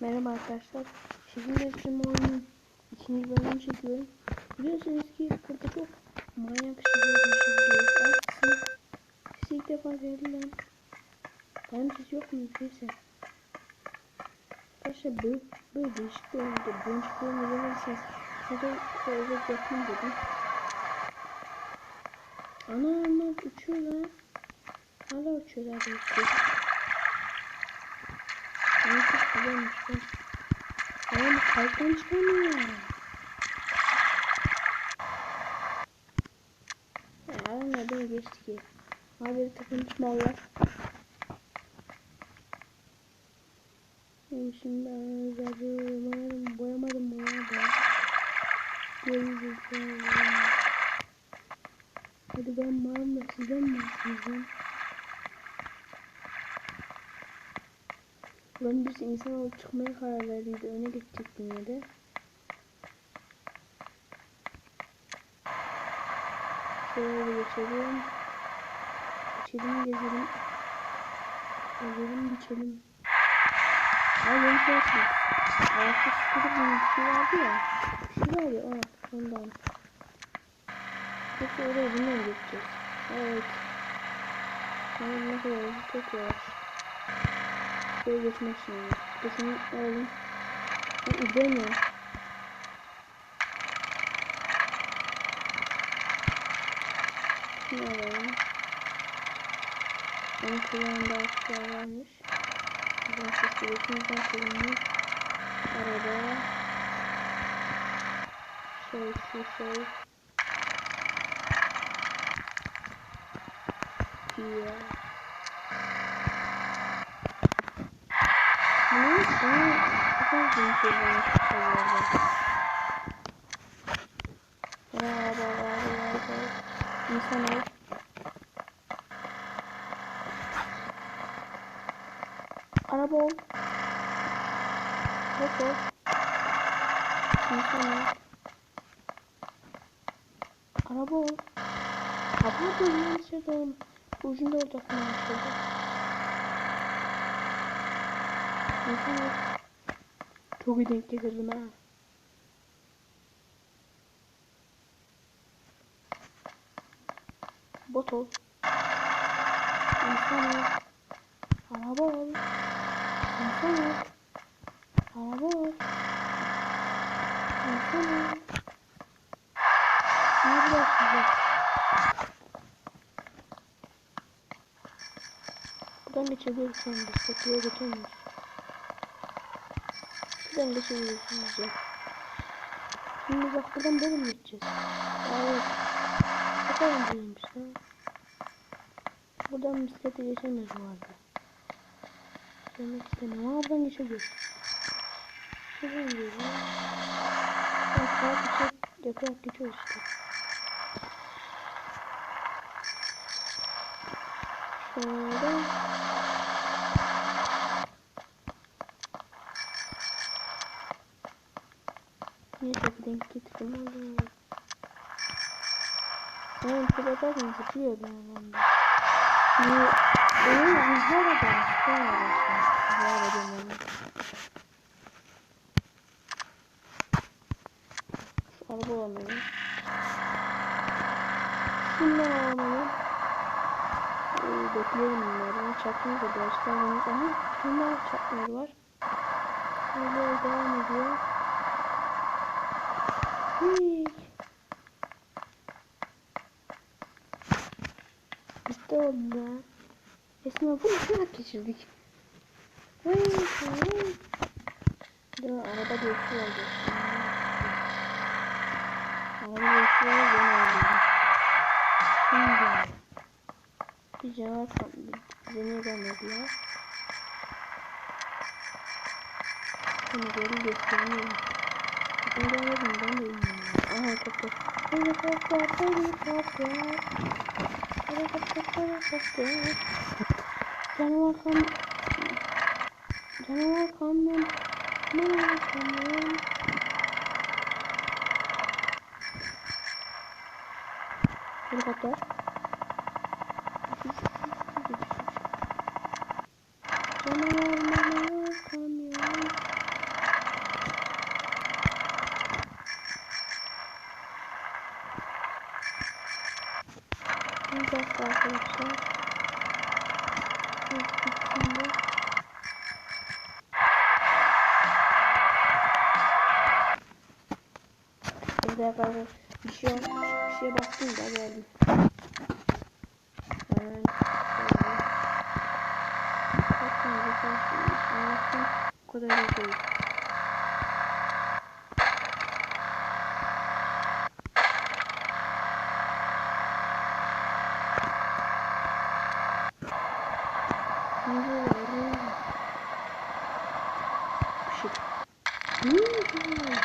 Merhaba arkadaşlar. Şimdi resim oyunun ikinci bölümünü çekiyorum. Biliyorsunuz ki burada çok manyak şeyler yaşayabiliyoruz. Aslında size ilk defa verilen benim siz yok mu? Neyse. Arkadaşlar böyle, böyle değişik bir oyunda değişik bir oyunda verirseniz size yapayım dedim. Ana ama uçuyor lan. Hala uçuyor daha çok güzelmiş lan. Ama bu çıkamıyor. Ya nereden geçti ki? Haberi takılmış mallar. Şimdi. Boyamadım bu arada. Göreceğiz. Hadi ben varım da sizden mi varsınız Ben bir insan olup çıkmaya karar verdiydi. Öne geçecektim ya da. Şöyle geçelim. Geçelim gezelim. Gezelim geçelim. Ay yeni şey açmış. Ayakta sıkılıp bir şey vardı ya. Bir şey var ya ona. Ondan. Yoksa oraya bununla geçeceğiz? Evet. Ama ne kadar çok yavaş. Şöyle geçmek için yani. Geçin alalım. Ben izlemiyorum. Şunu alalım. Onun kulağında açıklar varmış. Buradan sesli geçimizden kullanılır. Araba. Şey şu şey. Yeah. Çok güzel bir şey bulmuş bu arada. Merhaba, merhaba. İnsan ol. Araba ol. Hop ol. İnsan ol. Araba ol. Ol. Ben dışarıda oğlum. Ucunda olacaktım ben şurada. İnsan ol. Çok iyi denk getirdim ha. Bot ol. İnsan ol. Araba ol. İnsan ol. Araba ol. İnsan ol. Ne yapıyorsunuz? Buradan geçebiliyoruz şu anda. Geçemiyoruz. Buradan geçebiliyorsunuz ya. Şimdi bak buradan böyle mi geçeceğiz? Evet. Bakalım değilmiş lan. Buradan bisiklete geçemiyoruz bu arada. Geçemek istemiyorum ama buradan geçebiliyoruz. Şuradan geçebiliyoruz. Bak saat içe yaparak geçiyoruz işte. Şöyle. Denk oldu. Ben pilotajım zıplıyor benim onda. Niye? Benim rüzgar adam. Rüzgar adam. Rüzgar adam benim. Şu araba olmalıyım. Şimdi olmalıyım. Ee, bekleyelim bunları. Ben çarptığımda biraz kalmamış ama şunlar çarpmaları var. Böyle devam ediyor. Hii. Oldu ya. Esma bu nasıl hak geçirdik? Vay vay. Mi? Araba geçiyor. Araba geçiyor ben öldüm. Şimdi. Bir cevap bize niye gelmedi ya? Şimdi geri göstereyim. Ben gelmedim ben de bilmiyorum. Aha helikopter. Helikopter, helikopter. Helikopter, helikopter. Canavar kam... Canavar kamyon. Canavar kamyon. Helikopter. Canavar, canavar kamyon. Şimdi. Evet arkadaşlar bir şey olmuş. Bir şeye baktım da geldim. Ben şöyle. Bakın arkadaşlar. Anlattım. O kadar iyi değil. Şimdi öyle. Işık. Hmm, güzel.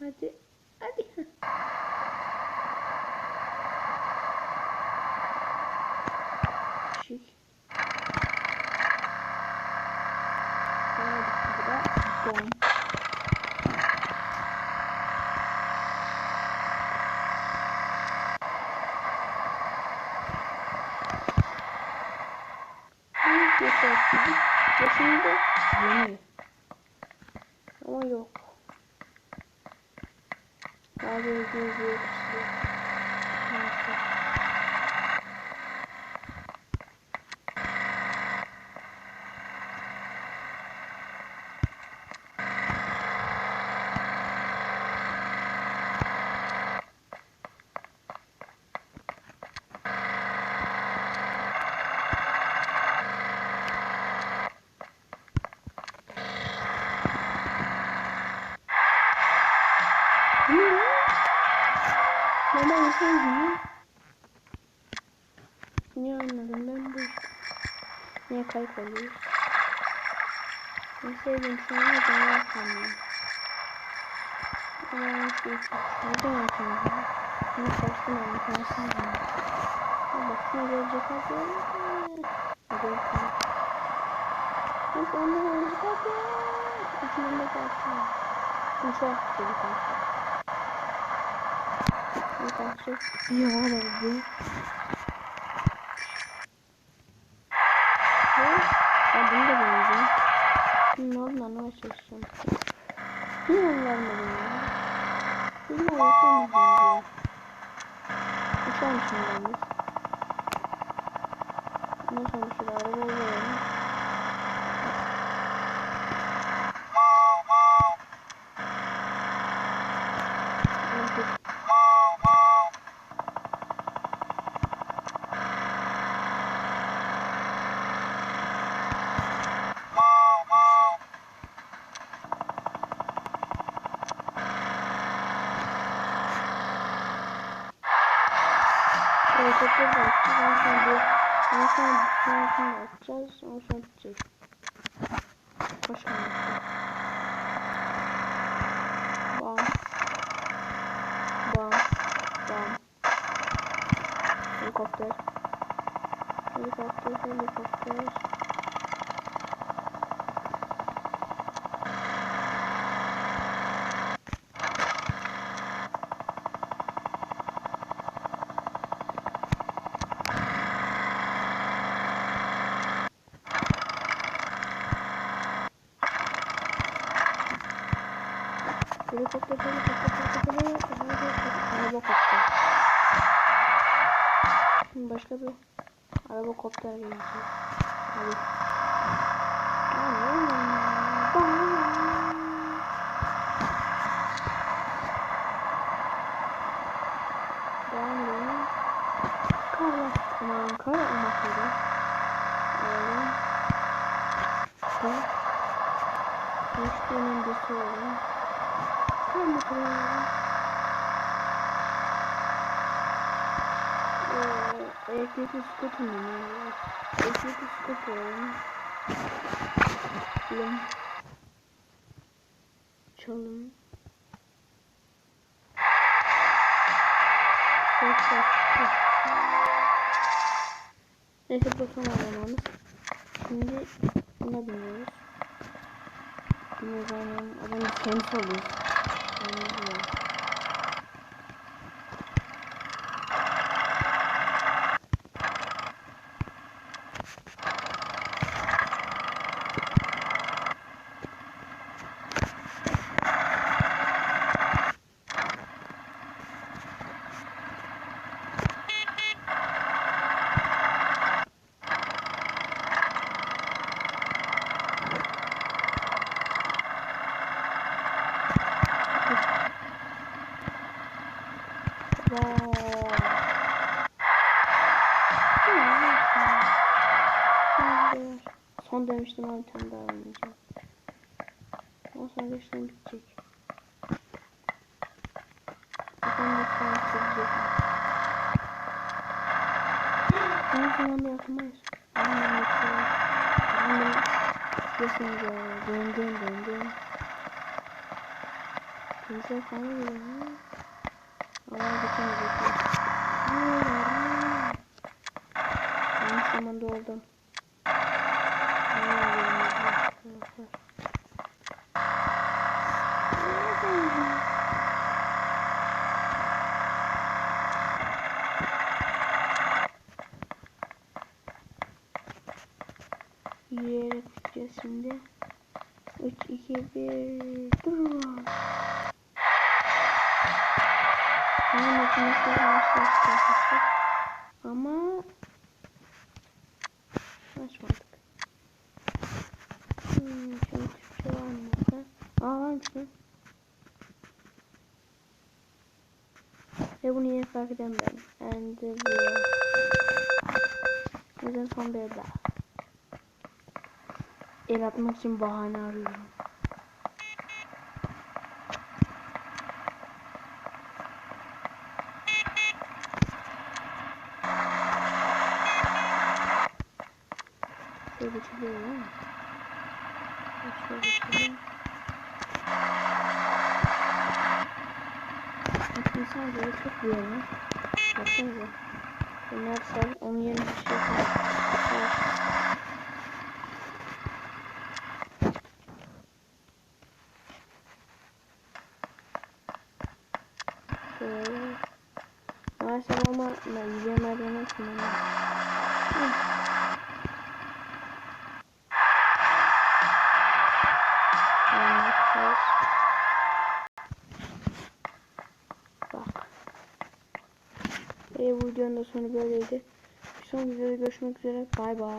Hadi. Hadi. Şık. Hadi burada. Bom. Bir yaparsın. Ve şimdi yeni. Ama yok. Daha böyle göz yok işte. Neyse. Ne? Baba insan gibi. Niye anladım ben bu işte. Niye kayıp oluyoruz? Sevdiğim şey ne zaman sanmıyorum. Ama. Neden yapamıyorum? Bunu şaştım ama konuşsam ben. Baksana gelecek hazır. Bakalım. Hep ondan önce hadi. İçinden de kalsın. Bu çok güzel kalsın. Arkadaşlar bir hava oldu. Ve ben bunu da deneyeceğim. Ne oldu anlamaya. Ne oldu anlamadım ya. Diyor. Uçar mısın ben de? Ondan sonra şurada araba oluyor. Helikopter. Helikopter, helikopter. Helikopter, helikopter, helikopter, helikopter, araba koptu. Şimdi başka bir araba kopter gelecek. Hadi. Devam edelim. Kar Aman kar olmak üzere. Öyle. Kar. Geçtiğinin bir sorun. Kar mı? Ee, elektrikli skuter mı? Elektrikli skuter alalım. Çalım. Çalım. Çok tatlı. Neyse bu son. Şimdi buna biniyoruz. Biniyoruz aynen. Adam kendisi oluyor. Aynen Son demiştim ama bir tane daha oynayacağım. Ama sonra geçten bitecek. Bakalım bir tane çekecek. Ben şu anda yakamayız. Ben de yakamayız. Ben de yakamayız. Döndüm döndüm. Kimse falan geliyor. Allah geçemeyecek. Aynı zamanda oldum. Yürüyerek gideceğiz şimdi. 3, 2, 1, dur. Ama makinesi arkadaşlar. Ama açmadık. Hmm, şöyle hiçbir şey var mı? burada? Aa varmış lan. Ve bunu yine fark eden ben. And the O yüzden son bir daha. El atmak için bahane arıyorum. Şöyle geçiliyor ama. Şöyle geçelim. Bakın sadece çok büyüyor lan. Baksanıza. Bunlar sal onun yerine bir şey. Şöyle. Maalesef ama ben yüzeye merdiveni kullanıyorum. Sonu böyleydi. Bir sonraki videoda görüşmek üzere. Bay bay.